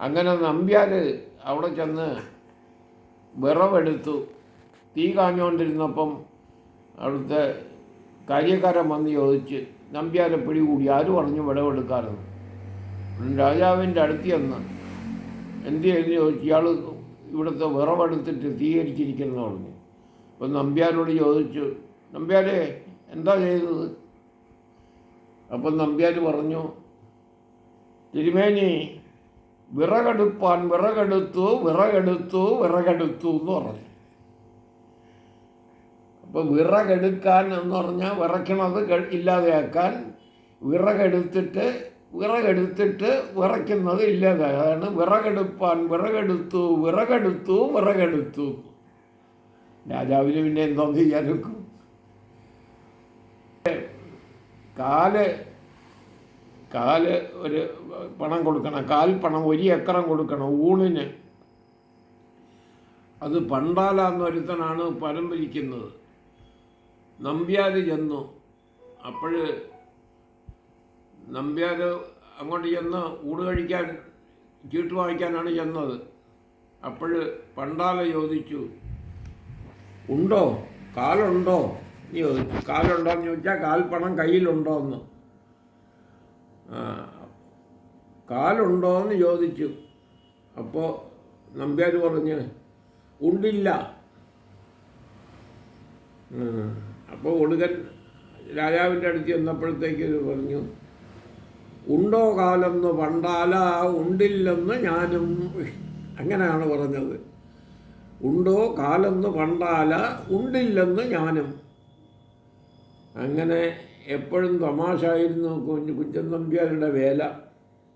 അങ്ങനെ നമ്പ്യാർ അവിടെ ചെന്ന് വിറവെടുത്തു. തീ കാഞ്ഞുകൊണ്ടിരുന്നപ്പം അവിടുത്തെ കാര്യക്കാരൻ വന്ന് ചോദിച്ച് നമ്പ്യാരെ പിടികൂടി ആര് പറഞ്ഞു വിളവെടുക്കാറുണ്ട് രാജാവിന്റെ അടുത്ത് ചെന്ന്. എന്ത് ചെയ്തെന്ന് ചോദിച്ചു ഇയാൾ ഇവിടുത്തെ വിറവെടുത്തിട്ട് തീകരിച്ചിരിക്കുന്നു പറഞ്ഞു. അപ്പം നമ്പ്യാരോട് ചോദിച്ചു നമ്പ്യാരെ എന്താ ചെയ്തത്? അപ്പം നമ്പ്യാർ പറഞ്ഞു തിരുമേനി വിറകെടുപ്പാൻ വിറകെടുത്തു വിറകെടുത്തു വിറകെടുത്തു എന്ന് പറഞ്ഞു. അപ്പോൾ വിറകെടുക്കാൻ എന്ന് പറഞ്ഞാൽ വിറയ്ക്കണത് ഇല്ലാതെയാക്കാൻ വിറകെടുത്തിട്ട് വിറകെടുത്തിട്ട് വിറയ്ക്കുന്നത് ഇല്ലാതെ അതാണ് വിറകെടുപ്പാൻ വിറകെടുത്തു വിറകെടുത്തു വിറകെടുത്തു. രാജാവിന് പിന്നെ എന്തോന്ന് ചെയ്യാനൊക്കും കാൽ കാൽ ഒരു പണം കൊടുക്കണം കാൽ പണം ഒരു ഏക്കറം കൊടുക്കണം ഊണിന്. അത് പണ്ടാല എന്നൊരുത്തനാണ് പരം ഭരിക്കുന്നത് നമ്പ്യാർ ചെന്നു. അപ്പോൾ നമ്പ്യാർ അങ്ങോട്ട് ചെന്ന് ഊണ് കഴിക്കാൻ ചീട്ട് വാങ്ങിക്കാനാണ് ചെന്നത്. അപ്പോൾ പണ്ടാല ചോദിച്ചു ഉണ്ടോ? കാലുണ്ടോ? എന്ന് ചോദിച്ചു. കാലുണ്ടോ എന്ന് ചോദിച്ചാൽ കാൽപ്പണം കയ്യിലുണ്ടോ എന്ന് കാലുണ്ടോ എന്ന് ചോദിച്ചു. അപ്പോൾ നമ്പ്യാർ പറഞ്ഞ് ഉണ്ടില്ല. അപ്പോൾ ഒടുകൻ രാജാവിന്റെ അടുത്ത് ചെന്നപ്പോഴത്തേക്ക് പറഞ്ഞു ഉണ്ടോ കാലെന്ന് പണ്ടാല ഉണ്ടില്ലെന്ന് ഞാനും അങ്ങനെയാണ് പറഞ്ഞത്. ഉണ്ടോ കാലെന്ന് പണ്ടാല ഉണ്ടില്ലെന്ന് ഞാനും. അങ്ങനെ എപ്പോഴും തമാശ ആയിരുന്നു കുഞ്ഞു കുഞ്ചൻ നമ്പ്യാരുടെ വേല.